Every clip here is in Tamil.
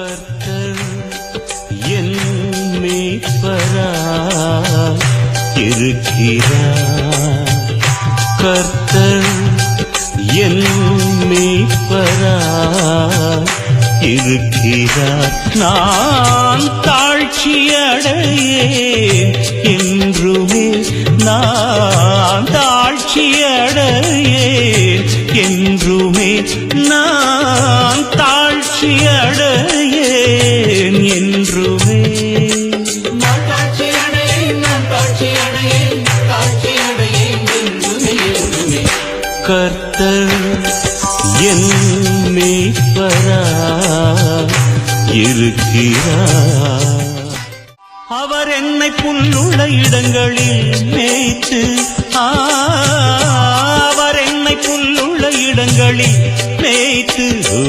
கர்த்தர் என் மேய்ப்பரா இருக்கிறார் கர்த்தர் என் மேய்ப்பரா இருக்கிறார் நான் தாழ்ச்சி அடையேன் என்றுமே நான் தாழ்ச்சி என்று கர்த்தர் என் மேய்ப்பரா இருக்கிறார். அவர் என்னை புல்லுள்ள இடங்களில் மேய்த்து அவர் என்னை புல்லுள்ள இடங்களில் மேய்த்து ஓ,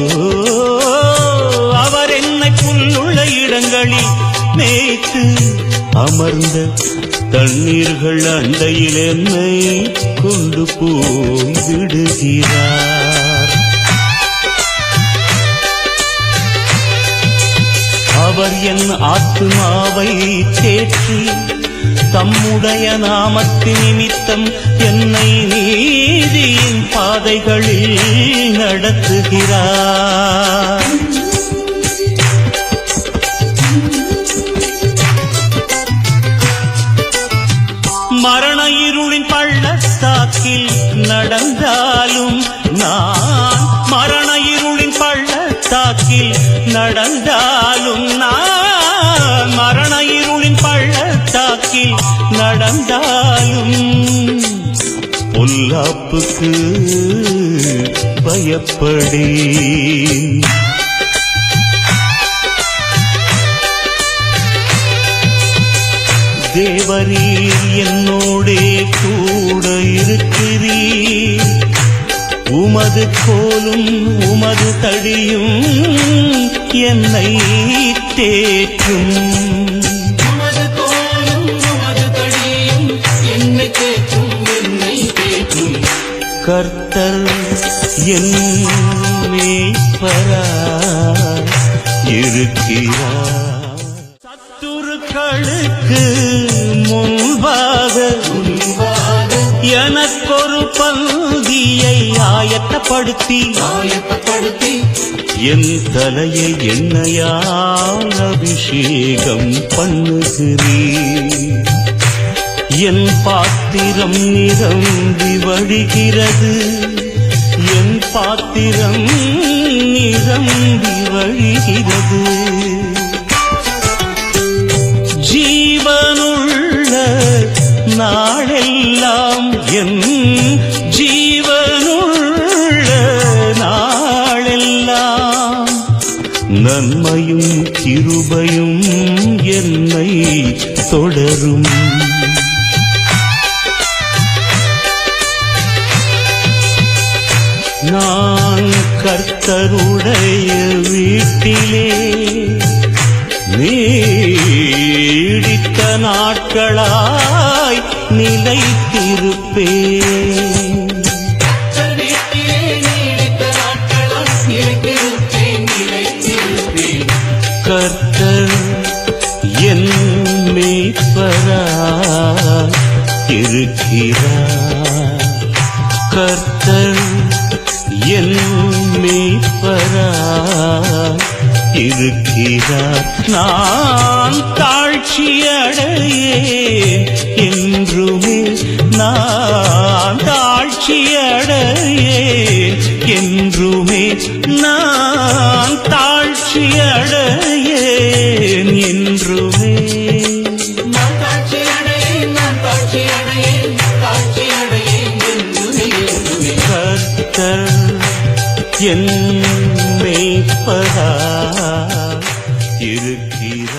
அமர்ந்த தண்ணீர்கள் அண்டையில் என்னை கொண்டு போய் விடுகிறார் அவர் என் ஆத்மாவை தேற்றி தம்முடைய நாமத்து நிமித்தம் என்னை நீதியின் பாதைகளில் நடத்துகிறார். மரண இருளின் பள்ளத்தாக்கில் நடந்தாலும் நான் மரண இருளின் பள்ளத்தாக்கில் நடந்தாலும் நான் மரண இருளின் பள்ளத்தாக்கில் நடந்தாலும் பொல்லாப்புக்கு பயப்படேன். தேவரீர் என்னோடே கூட இருக்கிறீர். உமது கோலும் உமது தடியும் என்னை தேற்றும். கர்த்தர் என் மேய்ப்பரா இருக்கிறார். சத்துருக்களுக்கு ஆயத்தப்படுத்தி ஆயத்தப்படுத்தி என் தலையை எண்ணெயால் அபிஷேகம் பண்ணுகிறீர். என் பாத்திரம் நிரம்பி வழிகிறது. என் பாத்திரம் நிரம்பி வழிகிறது. ஜீவனுள்ள நாளெல்லாம் என் கிருபையும் என்னை தொடரும். நான் கர்த்தருடைய வீட்டிலே நீடித்த நாட்களாய் நிலைத்திருப்பேன். இருக்கிறார். கர்த்தர் என் மேய்ப்பரா இருக்கிறார். நான் தாழ்ச்சியடையேன் என்றுமே நான் தாழ்ச்சியடையேன் என்றுமே நான் தாழ்ச்சி என் மேய்ப்பரா இருக்கிறார்